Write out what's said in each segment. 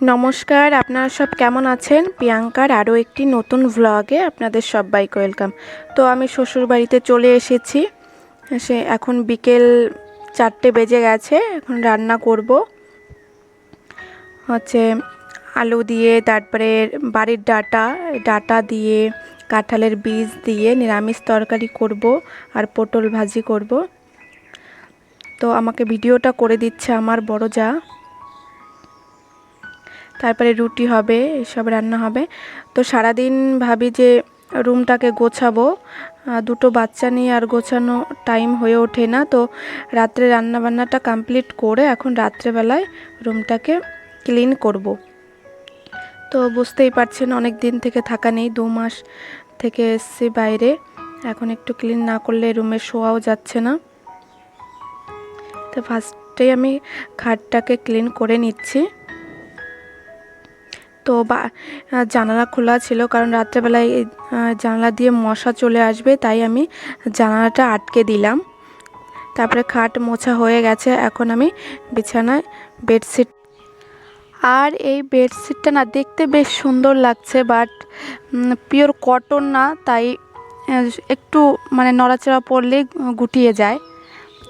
নমস্কার, আপনারা সব কেমন আছেন? প্রিয়াঙ্কার, আরও একটি নতুন ভ্লগে আপনাদের সবাইকে ওয়েলকাম তো আমি শ্বশুর বাড়িতে চলে এসেছি। সে এখন বিকেল চারটে বেজে গেছে, এখন রান্না করব। হচ্ছে আলু দিয়ে, তারপরে বাড়ির ডাটা ডাটা দিয়ে, কাঁঠালের বীজ দিয়ে নিরামিষ তরকারি করব আর পটল ভাজি করব। তো আমাকে ভিডিওটা করে দিচ্ছে আমার বড় যা। তারপরে রুটি হবে, এসব রান্না হবে। তো সারাদিন ভাবি যে রুমটাকে গোছাবো। দুটো বাচ্চা নিয়ে আর গোছানো টাইম হয়ে ওঠে না। তো রাত্রে রান্নাবান্নাটা কমপ্লিট করে এখন রাত্রেবেলায় রুমটাকে ক্লিন করব। তো বুঝতেই পারছেন অনেক দিন থেকে থাকা নেই, দু মাস থেকে এসছি বাইরে। এখন একটু ক্লিন না করলে রুমে শোয়াও যাচ্ছে না। তো ফার্স্টেই আমি খাটটাকে ক্লিন করে নিচ্ছি। তো বা জানালা খোলা ছিল কারণ রাত্রেবেলায় জানালা দিয়ে মশা চলে আসবে, তাই আমি জানালাটা আটকে দিলাম। তারপরে খাট মোছা হয়ে গেছে, এখন আমি বিছানায় বেডশিট আর এই বেডশিটটা না দেখতে বেশ সুন্দর লাগছে বাট পিওর কটন না, তাই একটু মানে নড়াচড়া পড়লে গুটিয়ে যায়।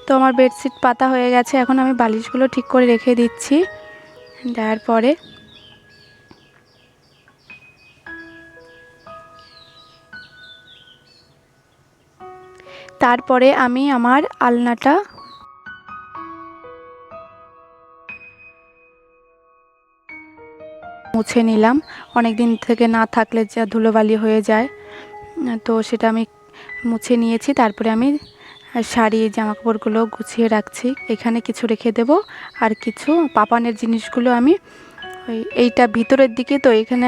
তো আমার বেডশিট পাতা হয়ে গেছে, এখন আমি বালিশগুলো ঠিক করে রেখে দিচ্ছি। দেওয়ার পরে তারপরে আমি আমার আলনাটা মুছে নিলাম। অনেক দিন থেকে না থাকলে যা ধুলোবালি হয়ে যায়, তো সেটা আমি মুছে নিয়েছি। তারপরে আমি শাড়ি জামা কাপড়গুলো গুছিয়ে রাখছি। এখানে কিছু রেখে দেব। আর কিছু পাপানের জিনিসগুলো আমি ওই এইটা ভিতরের দিকে, তো এখানে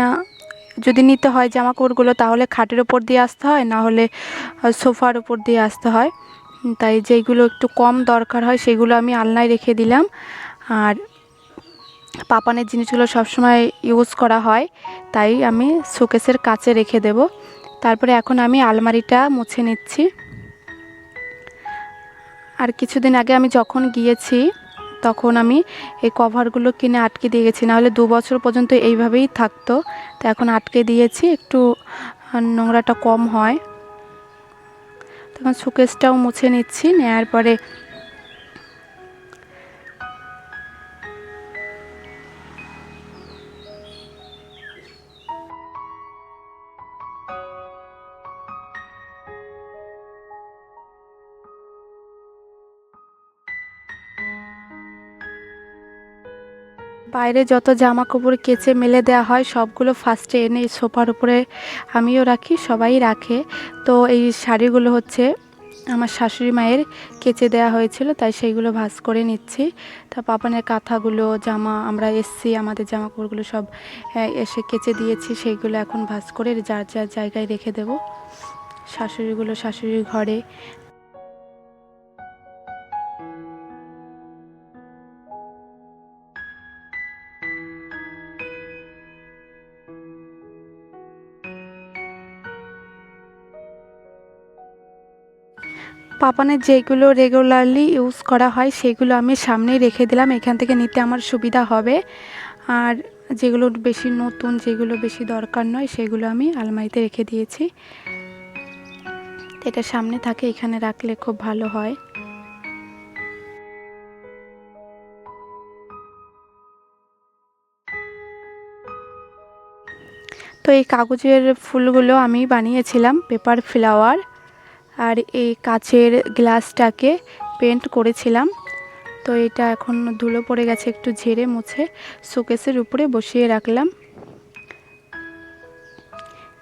যদি নিতে হয় জামা কাপড়গুলো, তাহলে খাটের ওপর দিয়ে আসতে হয়, না হলে সোফার ওপর দিয়ে আসতে হয়। তাই যেইগুলো একটু কম দরকার হয়, সেগুলো আমি আলনায় রেখে দিলাম। আর পাপানের জিনিসগুলো সবসময় ইউজ করা হয়, তাই আমি শোকেসের কাছে রেখে দেব। তারপরে এখন আমি আলমারিটা মুছে নিচ্ছি। আর কিছুদিন আগে আমি যখন গিয়েছি তখন আমি এই কভারগুলো কিনে আটকে দিয়ে গেছি। নাহলে দু বছর পর্যন্ত এইভাবেই থাকতো। তো এখন আটকে দিয়েছি, একটু নোংরাটা কম হয়। তখন শোকেসটাও মুছে নিচ্ছি নেওয়ার পরে বাইরে যত জামা কাপড় কেচে মেলে দেওয়া হয়, সবগুলো ফার্স্টে এনে সোফার উপরে আমিও রাখি, সবাই রাখে। তো এই শাড়িগুলো হচ্ছে আমার শাশুড়ি মায়ের কেচে দেওয়া হয়েছিল, তাই সেইগুলো ভাস করে নিচ্ছি। তা পাপানের কাঁথাগুলো, জামা, আমরা এসছি, আমাদের জামা কাপড়গুলো সব এসে কেচে দিয়েছি, সেইগুলো এখন ভাস করে যার যার জায়গায় রেখে দেব। শাশুড়িগুলো শাশুড়ির ঘরে পাপানের যেগুলো রেগুলারলি ইউজ করা হয়, সেগুলো আমি সামনেই রেখে দিলাম। এখান থেকে নিতে আমার সুবিধা হবে। আর যেগুলো বেশি নতুন, যেগুলো বেশি দরকার নয়, সেগুলো আমি আলমারিতে রেখে দিয়েছি। এটা সামনে থাকে, এখানে রাখলে খুব ভালো হয়। তো এই কাগজের ফুলগুলো আমি বানিয়েছিলাম পেপার ফ্লাওয়ার আর এই কাচের গ্লাসটাকে পেন্ট করেছিলাম। তো এটা এখন ধুলো পড়ে গেছে, একটু ঝেড়ে মুছে শোকেসের উপরে বসিয়ে রাখলাম।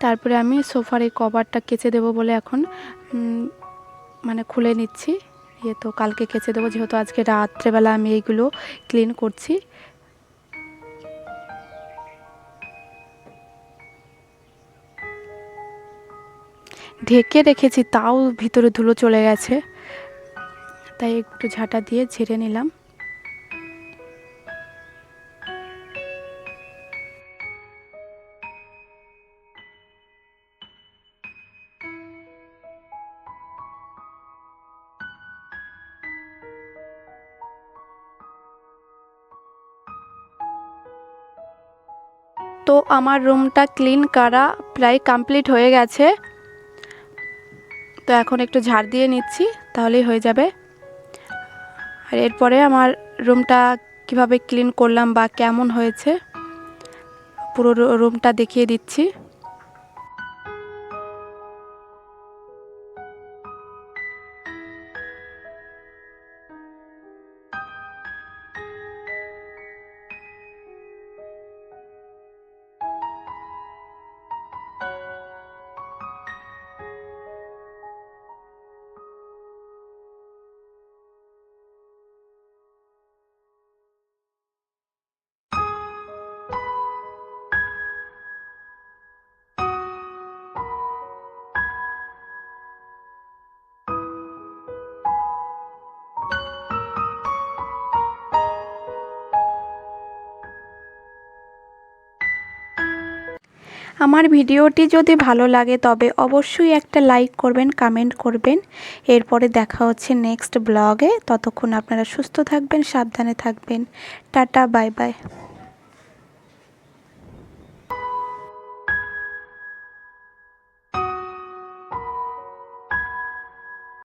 তারপরে আমি সোফার এই কভারটা কেচে দেবো বলে এখন মানে খুলে নিচ্ছি। ইয়ে তো কালকে কেচে দেবো, যেহেতু আজকে রাত্রেবেলা আমি এইগুলো ক্লিন করছি। ঢেকে রেখেছি, তাও ভিতরে ধুলো চলে গেছে। তাই একটু ঝাঁটা দিয়ে ঝেড়ে নিলাম। তো আমার রুমটা ক্লিন করা প্রায় কমপ্লিট হয়ে গেছে। তো এখন একটু ঝাড় দিয়ে নিচ্ছি, তাহলেই হয়ে যাবে। আর এরপরে আমার রুমটা কীভাবে ক্লিন করলাম বা কেমন হয়েছে, পুরো রুমটা দেখিয়ে দিচ্ছি। আমার ভিডিওটি যদি ভালো লাগে তবে অবশ্যই একটা লাইক করবেন কমেন্ট করবেন। এরপরে দেখা হচ্ছে নেক্সট ব্লগে ততক্ষণ আপনারা সুস্থ থাকবেন, সাবধানে থাকবেন। Tata bye bye